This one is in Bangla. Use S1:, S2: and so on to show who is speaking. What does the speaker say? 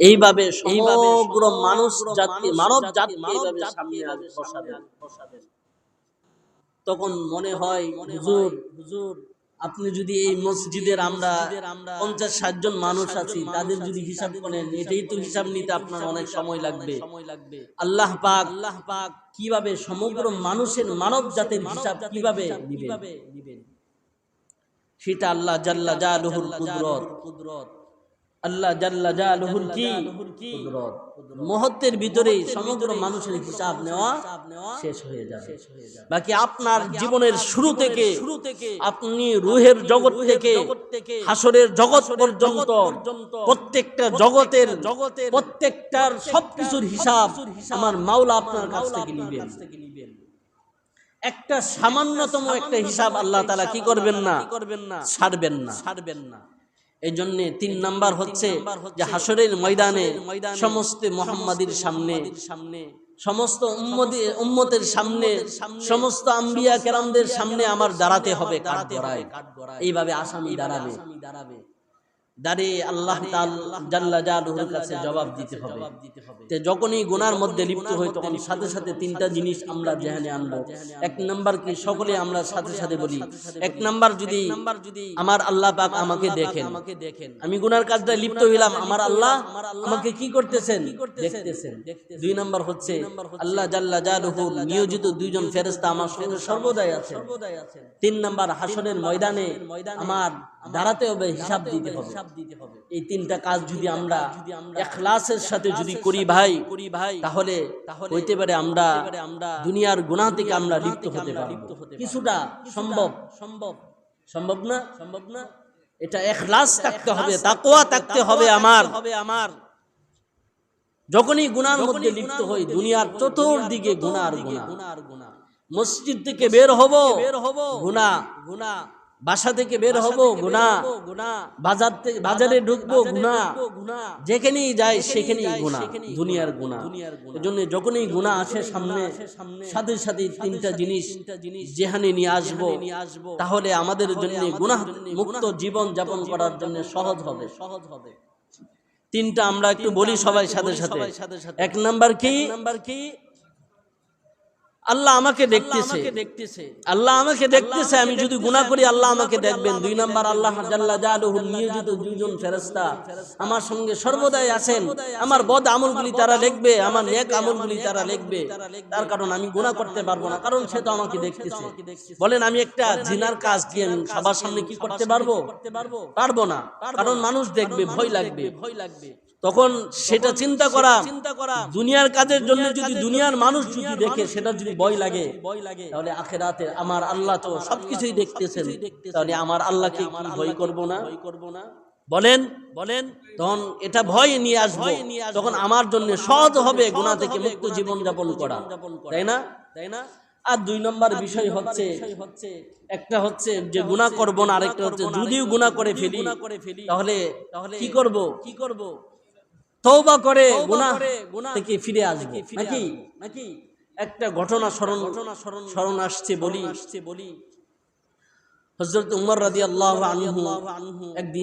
S1: এইভাবে সমগ্র মানুষ জাতি মানব জাতি এইভাবে সামনে বসাবেন তখন মনে হয় হুজুর হুজুর আপনি যদি এই মসজিদের আমরা পঞ্চাশ ষাট জন মানুষ আছি তাদের যদি হিসাব করেন এটাই তো হিসাব নিতে আপনার অনেক সময় লাগবে। আল্লাহ পাক আল্লাহ পাক কীভাবে সমগ্র মানুষের মানব জাতির হিসাব কীভাবে সেটা আল্লাহ জাল্লা জালুহুল কুদরত। কুদরত। আল্লাহ জাল্লা জালুহুল কি? মুহূর্তের ভিতরেই সমগ্র মানুষের হিসাব নেওয়া শেষ হয়ে যাবে। বাকি আপনার জীবনের শুরু থেকে শুরু থেকে আপনি রুহের জগৎ থেকে হাসরের জগৎ পর্যন্ত প্রত্যেকটা জগতের জগতের প্রত্যেকটার সবকিছুর হিসাব আমার মাওলা আপনার কাছ থেকে নিবেন। একটা সামান্যতম একটা হিসাব আল্লাহ তালা কি করবেন না? করবেন না? ছাড়বেন না। ছাড়বেন না। এই জন্য তিন নাম্বার হচ্ছে যে হাসরের ময়দানে সমস্ত মোহাম্মদীর সামনে সামনে সমস্ত উম্মতি- উম্মতের সামনে সমস্ত আম্বিয়া কেরামদের সামনে আমার দাঁড়াতে হবে এইভাবে আসামি দাঁড়াবে। দাঁড়াবে। দাঁড়িয়ে আল্লাহ জাল্লাহুর কাছে জবাব দিতে হবে। তে যখনই গুনার মধ্যে লিপ্ত হই তখন সাথে সাথে তিনটা জিনিস আমরা জেহানে আনব। এক নাম্বার কি? সকলে আমরা সাথে সাথে বলি এক নাম্বার যদি আমার আল্লাহ পাক আমাকে দেখেন আমি গুনার কাজটা লিপ্ত হইলাম আমার আল্লাহ আমাকে কি করতেছেন? দেখতেছেন। দুই নাম্বার হচ্ছে আল্লাহ জাল্লা জালুহু নিয়োজিত দুইজন ফেরেশতা আমার সঙ্গে সর্বদাই আছে তিন নাম্বার হাসনের ময়দানে আমার দাঁড়াতে হবে হিসাব দিতে হবে। এই তিনটা কাজ যদি আমরা এখলাসের সাথে যদি করি ভাই করি ভাই তাহলে হইতে পারে আমরা দুনিয়ার গুণা থেকে আমরা লিপ্ত হতে পারি কিছুটা সম্ভব। সম্ভব। সম্ভব না? সম্ভব না? এটা এখলাস থাকতে হবে তাকওয়া থাকতে হবে আমার। হবে আমার। যখনই গুনার মধ্যে লিপ্ত হই দুনিয়ার চতুর্দিকে গুনার গুনাহ মসজিদ থেকে বের হব বের হব গুনাহ গুনাহ বাসা থেকে বের হব গুনাহ বাজার থেকে বাজারে ঢুকবো গুনাহ যেখানেই যাই সেখানেই গুনাহ দুনিয়ার গুনাহ এজন্য যখনই গুনাহ আসে সামনে সাথে সাথে তিনটা জিনিস যেখানে নিয়ে আসব তাহলে আমাদের জন্য গুনাহ মুক্ত জীবন যাপন করার জন্য সহজ হবে। সহজ হবে। তিনটা আমরা একটু বলি সবাই সাথে সাথে। এক নাম্বার কি? নাম্বার কি? আল্লাহ আমাকে দেখতেছে। আল্লাহ আমাকে দেখতেছে আমি যদি গুনাহ করি আল্লাহ আমাকে দেখবেন। দুই নাম্বার আল্লাহ নিয়োজিত দুইজন ফেরেশতা। আমার সঙ্গে সর্বদাই আছেন। আমার বদ আমলগুলি তারা লিখবে আমার নেক আমলগুলি তারা লিখবে তার কারণ আমি গুনাহ করতে পারব না। কারণ সে তো আমাকে দেখতেছে। বলেন আমি একটা জিনার কাজ আমি সবার সামনে কি করতে পারব? পারব? না। কারণ মানুষ দেখবে ভয় লাগবে। ভয় লাগবে। তখন সেটা চিন্তা করা চিন্তা করা দুনিয়ার কাজের জন্য যদি দুনিয়ার মানুষ যদি দেখে সেটা যদি ভয় লাগে ভয় লাগে তাহলে আখেরাতে আমার আল্লাহ তো সবকিছুই দেখতেছেন। তাহলে আমার আল্লাহকে কি ভয় করব না? ভয় করব না? বলেন বলেন তখন এটা ভয় নিয়ে আসব। তখন আমার জন্য সহজ হবে গুনাহ থেকে মুক্ত জীবন যাপন করা। তাই না? তাই না? আর দুই নম্বর বিষয় হচ্ছে একটা হচ্ছে যে গুনাহ করব না আরেকটা হচ্ছে যদিও গুনাহ করে ফেলি তাহলে তাহলে কি করব? কি করব? তওবা করে গুনাহ থেকে ফিরে আসবে। নাকি? নাকি? একটা ঘটনা স্মরণ ঘটনা স্মরণ স্মরণ আসছে বলি। আসছে বলি। হযরত উমর রাদিয়াল্লাহু আনহু। একদিন